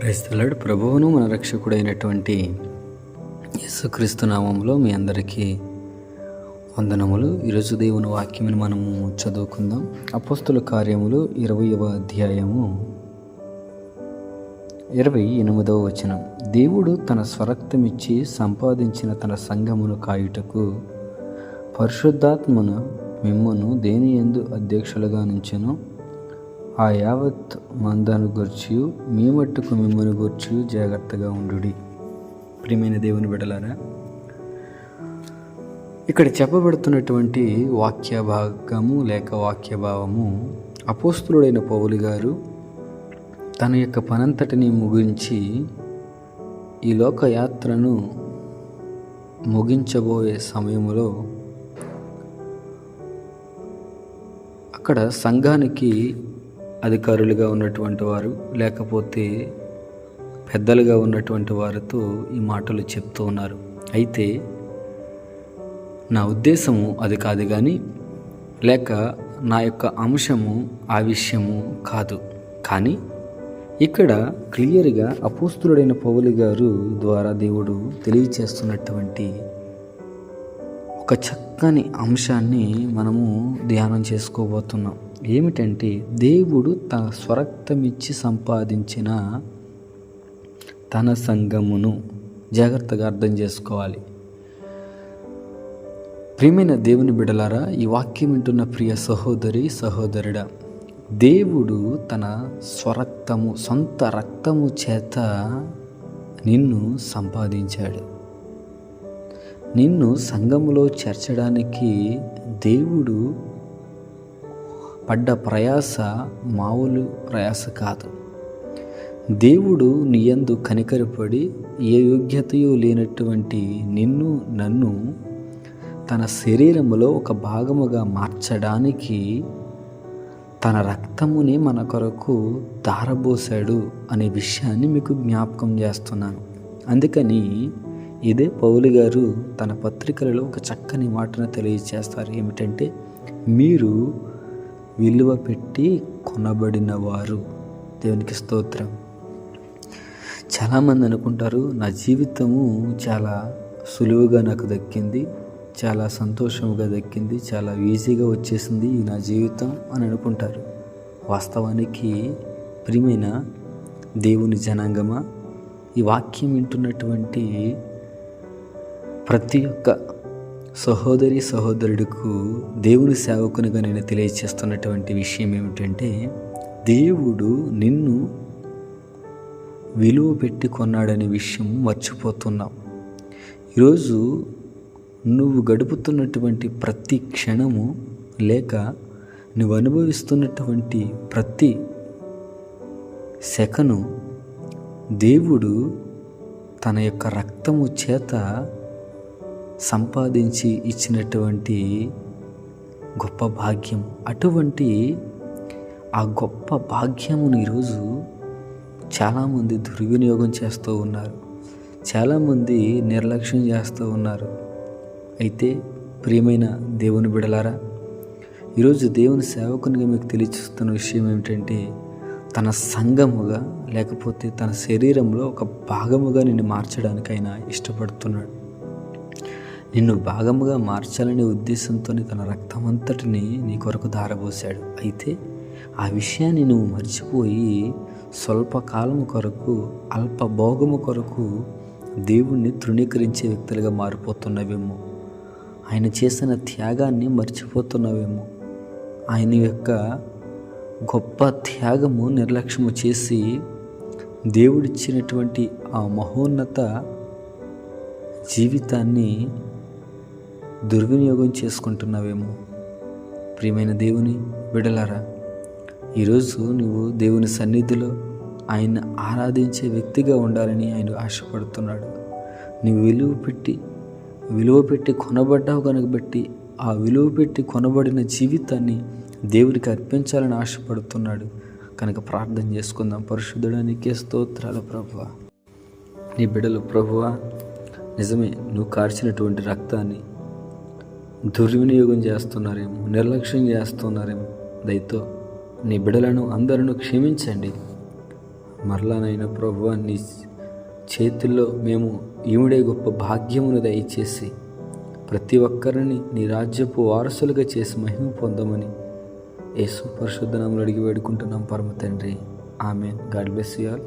క్రైస్తలుడు ప్రభువును మన రక్షకుడైనటువంటి యేసుక్రీస్తు నామంలో మీ అందరికీ వందనములు. ఈరోజు దేవుని వాక్యమును మనము చదువుకుందాం. అపోస్తుల కార్యములు ఇరవయవ అధ్యాయము ఇరవై ఎనిమిదవ వచనం. దేవుడు తన స్వరక్తమిచ్చి సంపాదించిన తన సంఘమును కాయుటకు పరిశుద్ధాత్మను మిమ్మను దేని ఎందు అధ్యక్షులుగా నుంచెను? ఆ యావత్ మందాను గూర్చి మీ మట్టుకు మిమ్మల్ని గూర్చి జాగ్రత్తగా ఉండు ప్రియమైన దేవుని బిడలారా ఇక్కడ చెప్పబడుతున్నటువంటి వాక్య భాగము లేక వాక్య భావము పౌలు గారు తన యొక్క పనంతటిని ముగించి ఈ లోకయాత్రను ముగించబోయే సమయంలో అక్కడ సంఘానికి అధికారులుగా ఉన్నటువంటి వారు లేకపోతే పెద్దలుగా ఉన్నటువంటి వారితో ఈ మాటలు చెప్తూ ఉన్నారు. అయితే నా ఉద్దేశము అది కాదు కానీ లేక నా యొక్క అంశము ఆ విషయము కాదు. కానీ ఇక్కడ క్లియర్గా అపోస్తులుడైన పౌలు గారు ద్వారా దేవుడు తెలియచేస్తున్నటువంటి ఒక చక్కని అంశాన్ని మనము ధ్యానం చేసుకోబోతున్నాం. ఏమిటంటే దేవుడు తన స్వరక్తమిచ్చి సంపాదించిన తన సంఘమును జాగ్రత్తగా అర్థం చేసుకోవాలి. ప్రియమైన దేవుని బిడలారా ఈ వాక్యం వింటున్న ప్రియ సహోదరి సహోదరుడా దేవుడు తన స్వరక్తము సొంత రక్తము చేత నిన్ను సంపాదించాడు. నిన్ను సంఘములో చేర్చడానికి దేవుడు పడ్డ ప్రయాస మామూలు ప్రయాస కాదు. దేవుడు నీయందు కనికరపడి ఏ యోగ్యతయో లేనటువంటి నిన్ను నన్ను తన శరీరములో ఒక భాగముగా మార్చడానికి తన రక్తముని మన కొరకు దారబోసాడు అనే విషయాన్ని మీకు జ్ఞాపకం చేస్తున్నాను. అందుకని ఇదే పౌలు గారు తన పత్రికలలో ఒక చక్కని మాటను తెలియజేస్తారు. ఏమిటంటే మీరు విలువ పెట్టి కొనబడిన వారు దేవునికి స్తోత్రం. చాలామంది అనుకుంటారు నా జీవితము చాలా సులువుగా నాకు దక్కింది చాలా సంతోషముగా దక్కింది చాలా ఈజీగా వచ్చేసింది నా జీవితం అని అనుకుంటారు. వాస్తవానికి ప్రియమైన దేవుని జనాంగమా ఈ వాక్యం వింటున్నటువంటి ప్రతి ఒక్క సహోదరి సహోదరుడికు దేవుని సేవకునిగా నేను తెలియచేస్తున్నటువంటి విషయం ఏమిటంటే దేవుడు నిన్ను విలువ పెట్టి కొన్నాడనే విషయం మర్చిపోతున్నావు ఈరోజు నువ్వు గడుపుతున్నటువంటి ప్రతి క్షణము లేక నువ్వు అనుభవిస్తున్నటువంటి ప్రతి సెకను దేవుడు తన యొక్క రక్తము చేత సంపాదించి ఇచ్చినటువంటి గొప్ప భాగ్యం. అటువంటి ఆ గొప్ప భాగ్యమును ఈరోజు చాలామంది దుర్వినియోగం చేస్తూ ఉన్నారు. చాలామంది నిర్లక్ష్యం చేస్తూ ఉన్నారు. అయితే ప్రియమైన దేవుని బిడలారా ఈరోజు దేవుని సేవకునిగా మీకు తెలియచేస్తున్న విషయం ఏమిటంటే తన సంఘముగా లేకపోతే తన శరీరంలో ఒక భాగముగా నిన్ను మార్చడానికైనా ఇష్టపడుతున్నాడు. నిన్ను భాగముగా మార్చాలనే ఉద్దేశంతో తన రక్తమంతటిని నీ కొరకు ధారబోశాడు. అయితే ఆ విషయాన్ని నువ్వు మర్చిపోయి స్వల్పకాలము కొరకు అల్ప భోగము కొరకు దేవుణ్ణి తృణీకరించే వ్యక్తులుగా మారిపోతున్నవేమో. ఆయన చేసిన త్యాగాన్ని మర్చిపోతున్నవేమో. ఆయన యొక్క గొప్ప త్యాగము నిర్లక్ష్యము చేసి దేవుడిచ్చినటువంటి ఆ మహోన్నత జీవితాన్ని దుర్వినియోగం చేసుకుంటున్నావేమో? ప్రియమైన దేవుని బిడలారా ఈరోజు నువ్వు దేవుని సన్నిధిలో ఆయన ఆరాధించే వ్యక్తిగా ఉండాలని ఆయన ఆశపడుతున్నాడు. నువ్వు విలువ పెట్టి విలువ పెట్టి కొనబడ్డావు కనుక బట్టి ఆ విలువ పెట్టి కొనబడిన జీవితాన్ని దేవుడికి అర్పించాలని ఆశపడుతున్నాడు. కనుక ప్రార్థన చేసుకుందాం. పరిశుద్ధుడానికి స్తోత్రాలు ప్రభువ. నీ బిడలు ప్రభువ నిజమే నువ్వు కార్చినటువంటి రక్తాన్ని దుర్వినియోగం చేస్తున్నారేమో నిర్లక్ష్యం చేస్తున్నారేమో. దయతో నీ బిడలను అందరూ క్షమించండి. మరలానైనా ప్రభు నీ చేతుల్లో మేము ఈవిడే గొప్ప భాగ్యమును దయచేసి ప్రతి ఒక్కరిని నీ రాజ్యపు వారసులుగా చేసి మహిమ పొందమని యేసు పరిశుద్ధ అడిగి వేడుకుంటున్నాం పరమ తండ్రి. ఆమె గాడ్ బ్లెస్ యూ ఆల్.